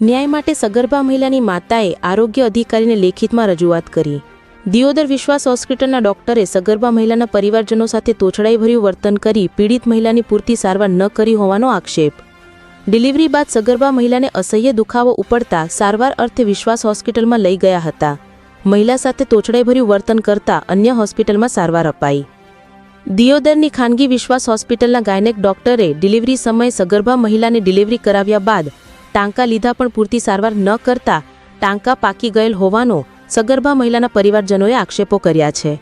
ન્યાય માટે સગર્ભા મહિલાની માતાએ આરોગ્ય અધિકારીને લેખિતમાં રજૂઆત કરી. દિયોદર વિશ્વાસ હોસ્પિટલના ડોક્ટરે સગર્ભા મહિલાના પરિવારજનો સાથે તોછડાઈભર્યું વર્તન કરી પીડિત મહિલાની પૂરતી સારવાર ન કરી હોવાનો આક્ષેપ. ડિલિવરી બાદ સગર્ભા મહિલાને અસહ્ય દુખાવો ઉપડતા સારવાર અર્થે વિશ્વાસ હોસ્પિટલમાં લઈ ગયા હતા. મહિલા સાથે તોછડાઈભર્યું વર્તન કરતા અન્ય હોસ્પિટલમાં સારવાર અપાઈ. દિયોદરની ખાનગી વિશ્વાસ હોસ્પિટલના ગાયનેક ડોક્ટરે ડિલિવરી સમયે સગર્ભા મહિલાને ડિલિવરી કરાવ્યા બાદ ટાંકા લીધા પણ પૂરતી સારવાર ન કરતા ટાંકા પાકી ગયેલ હોવાનો સગર્ભા મહિલાના પરિવારજનોએ આક્ષેપો કર્યા છે.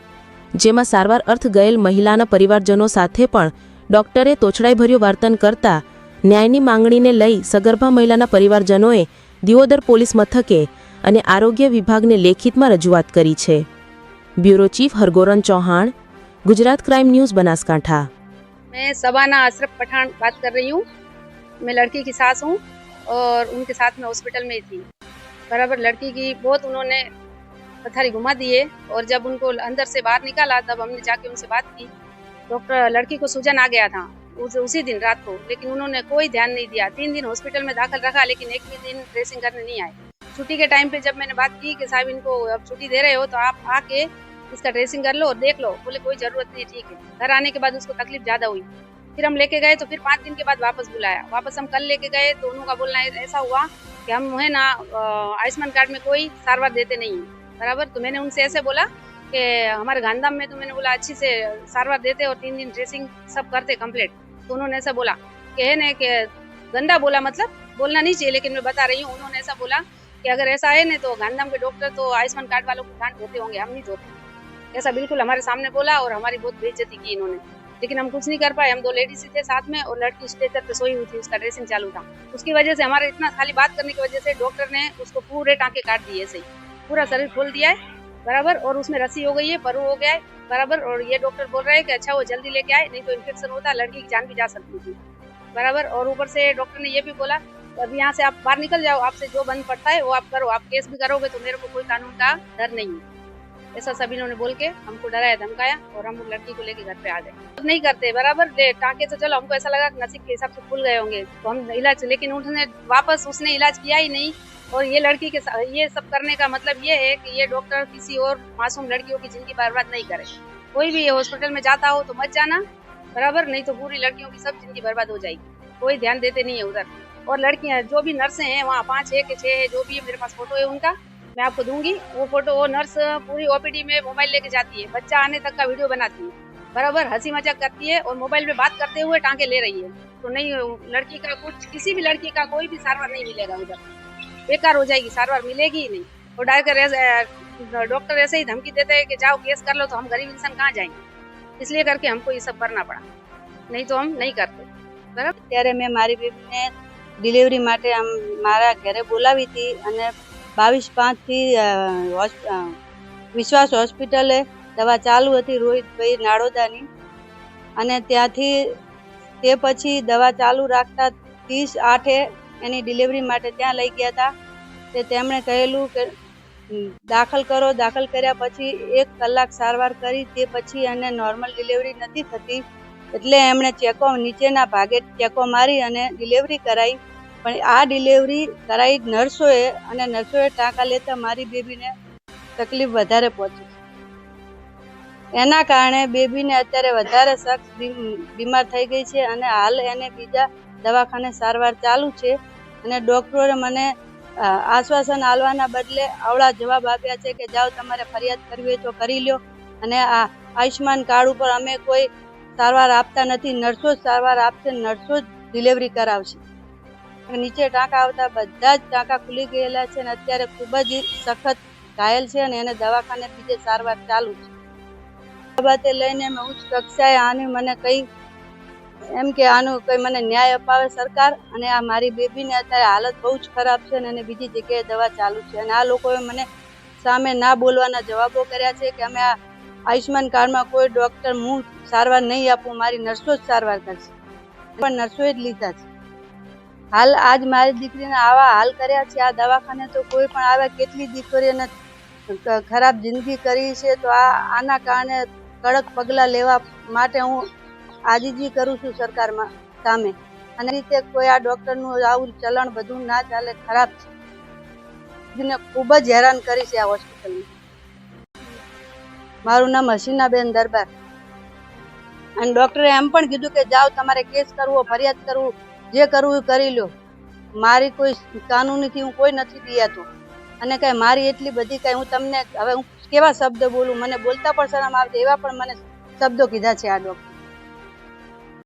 જેમાં સારવાર અર્થ ગયેલ મહિલાના પરિવારજનો સાથે પણ ડોક્ટરે તોછડાઈભર્યું વર્તન કરતા ન્યાયની માંગણીને લઈ સગર્ભા મહિલાના પરિવારજનોએ દિવોદર પોલીસ મથકે અને આરોગ્ય વિભાગને લેખિતમાં રજૂઆત કરી છે. Bureau chief Hargoran Chauhan, Gujarat crime news, Banaskantha. મેં સબાના અશરફ પઠાણ વાત કર રહી હું. મેં લડકી કી સાસ હું. और उनके साथ में हॉस्पिटल में ही थी। बराबर लड़की की बहुत उन्होंने पथारी घुमा दिए और जब उनको अंदर से बाहर निकाला तब हमने जाके उनसे बात की। डॉक्टर लड़की को सूजन आ गया था उस, उसी दिन रात को लेकिन उन्होंने कोई ध्यान नहीं दिया। तीन दिन हॉस्पिटल में दाखिल रखा लेकिन एक भी दिन ड्रेसिंग करने नहीं आए। छुट्टी के टाइम पे जब मैंने बात की कि साहब इनको अब छुट्टी दे रहे हो तो आप आके इसका ड्रेसिंग कर लो और देख लो। बोले कोई ज़रूरत नहीं ठीक है। घर आने के बाद उसको तकलीफ़ ज़्यादा हुई। फिर हम लेके गए तो फिर पाँच दिन के बाद वापस बुलाया। वापस हम कल लेके गए तो उन्हों का बोलना ऐसा हुआ कि हम है ना आयुष्मान कार्ड में कोई सारवार देते नहीं बराबर? तो मैंने उनसे ऐसे बोला कि हमारे गांधाम में तो मैंने बोला, अच्छी से सारवार देते और तीन दिन ड्रेसिंग सब करते कंप्लीट तो उन्होंने ऐसा बोला कि है ना, कि गंदा बोला मतलब बोलना नहीं चाहिए, लेकिन मैं बता रही हूँ, उन्होंने ऐसा बोला कि अगर ऐसा है ना तो गांधाम के डॉक्टर तो आयुष्मान कार्ड वालों को डांट धोते होंगे, हम नहीं धोते ऐसा बिल्कुल हमारे सामने बोला और हमारी बहुत बेइज्जती की इन्होंने। लेकिन हम कुछ नहीं कर पाए। हम दो लेडीज़ थे साथ में और लड़की स्टेचर पे सोई हुई थी, उसका ड्रेसिंग चालू था। उसकी वजह से हमारे इतना खाली बात करने की वजह से डॉक्टर ने उसको पूरे टाँके काट दिए ऐसे पूरा शरीर खोल दिया है, बराबर, और उसमें रस्सी हो गई है परू हो गया है, बराबर, और ये डॉक्टर बोल रहे हैं कि अच्छा वो जल्दी लेके आए, नहीं तो इन्फेक्शन होता, लड़की की जान भी जा सकती थी। बराबर, और ऊपर से डॉक्टर ने ये भी बोला, अब यहाँ से आप बाहर निकल जाओ, आपसे जो बंद पड़ता है वो आप करो, आप केस भी करोगे तो मेरे को कोई कानून का डर नहीं है। ऐसा सभी इन्होंने बोल के हमको डराया, धमकाया और हम लड़की को लेके घर पे आ गए। नहीं करते, बराबर ले टाँके तो चलो, हमको ऐसा लगा कि नसीब के हिसाब से खुल गए होंगे। तो हम इलाज, लेकिन उसने वापस उसने इलाज किया ही नहीं। और ये लड़की के साथ ये सब करने का मतलब ये है कि ये डॉक्टर किसी और मासूम लड़कियों की ज़िंदगी बर्बाद नहीं करे। कोई भी हॉस्पिटल में जाता हो तो मत जाना, बराबर, नहीं तो पूरी लड़कियों की सब ज़िंदगी बर्बाद हो जाएगी। कोई ध्यान देते नहीं है उधर। और लड़कियाँ, जो भी नर्सें हैं, वहाँ पाँच है कि छः है, जो भी मेरे पास फ़ोटो है उनका। मैं आपको दूंगी वो फोटो वो नर्स पूरी ओपीडी में मोबाइल लेके जाती है बच्चा आने तक का वीडियो बनाती है बराबर हंसी मजाक करती है और मोबाइल में बात करते हुए टांके ले रही है तो नहीं लड़की का कुछ किसी भी लड़की का कोई भी सारवार नहीं मिलेगा उधर बेकार हो जाएगी सारवार मिलेगी ही नहीं और डॉक्टर डॉक्टर ऐसे ही धमकी देते हैं कि जाओ केस कर लो तो हम गरीब इंसान कहाँ जाएंगे इसलिए करके हमको ये सब करना पड़ा नहीं तो हम नहीं करते बराबर ત્યારે મેં મારી બેબીને ડિલિવરી માટે આમ મારા ઘરે બોલાવી હતી અને બાવીસ પાંચથી વિશ્વાસ હોસ્પિટલે દવા ચાલુ હતી રોહિતભાઈ નાડોદાની. અને ત્યાંથી તે પછી દવા ચાલુ રાખતા ત્રીસ આઠે એની ડિલિવરી માટે ત્યાં લઈ ગયા હતા. તે તેમણે કહેલું કે દાખલ કરો. દાખલ કર્યા પછી એક કલાક સારવાર કરી, તે પછી એને નોર્મલ ડિલિવરી નથી થતી. એટલે એમણે ચેકો નીચેના ભાગે ચેકો મારી અને ડિલિવરી કરાવી પણ આ ડિલિવરી કરાવી નર્સોએ અને નર્સોએ ટાંકા લેતા મારી બેબીને તકલીફ વધારે પહોંચી એના કારણે બેબીને અત્યારે વધારે સખ્ત બીમ- બીમાર થઈ ગઈ છે અને હાલ એને બીજા દવાખાને સારવાર ચાલુ છે અને ડૉક્ટરોએ મને આશ્વાસન આલવાના બદલે આવડા જવાબ આપ્યા છે કે જાઓ તમારે ફરિયાદ કરવી હોય તો કરી લ્યો અને આ આયુષ્યમાન કાર્ડ ઉપર અમે કોઈ સારવાર આપતા નથી. નર્સો જ સારવાર આપશે, નર્સો જ ડિલિવરી કરાવશે. નીચે ટાંકા આવતા બધા જ ટાંકા ખુલી ગયેલા છે અને અત્યારે ખૂબ જ સખત ઘાયલ છે અને એને દવાખાને બીજે સારવાર ચાલુ છે. બાબતે લઈને મેં ઉચ્ચ કક્ષાએ આની મને કઈ એમ કે આનું કઈ મને ન્યાય અપાવે સરકાર અને આ મારી બેબીને અત્યારે હાલત બહુ જ ખરાબ છે અને બીજી જગ્યાએ દવા ચાલુ છે. અને આ લોકોએ મને સામે ના બોલવાના જવાબો કર્યા છે કે અમે આ આયુષ્યમાન કાર્ડમાં કોઈ ડૉક્ટર હું સારવાર નહીં આપું, મારી નર્સો જ સારવાર કરશે. પણ નર્સોએ જ લીધા છે. હાલ આજ મારી દીકરીને આવા હાલ કર્યા છે. આ દવાખાને તો કોઈ પણ આવે કેટલી દીકરીઓને ખરાબ જિંદગી કરી છે તો આ, આના કારણે કડક પગલાં લેવા માટે હું આજીજી કરું છું સરકારમાં સામે. અને રીતે કોઈ આ ડૉક્ટરનું આવું ચલણ બધું ના ચાલે, ખરાબ છે. ખૂબ જ હેરાન કરી છે આ હોસ્પિટલમાં. મારું નામ હસીનાબેન દરબાર. અને ડૉક્ટરે એમ પણ કીધું કે જાઓ, તમારે કેસ કરવો, ફરિયાદ કરવું જે કરવું એ કરી લો મારી કોઈ કાનૂનીથી હું કોઈ નથી દિયાતો. અને કાંઈ મારી એટલી બધી કાંઈ હું તમને, હવે હું કેવા શબ્દ બોલું? મને બોલતા પણ શરમ આવતી, એવા પણ મને શબ્દો કીધા છે આ ડૉક્ટર.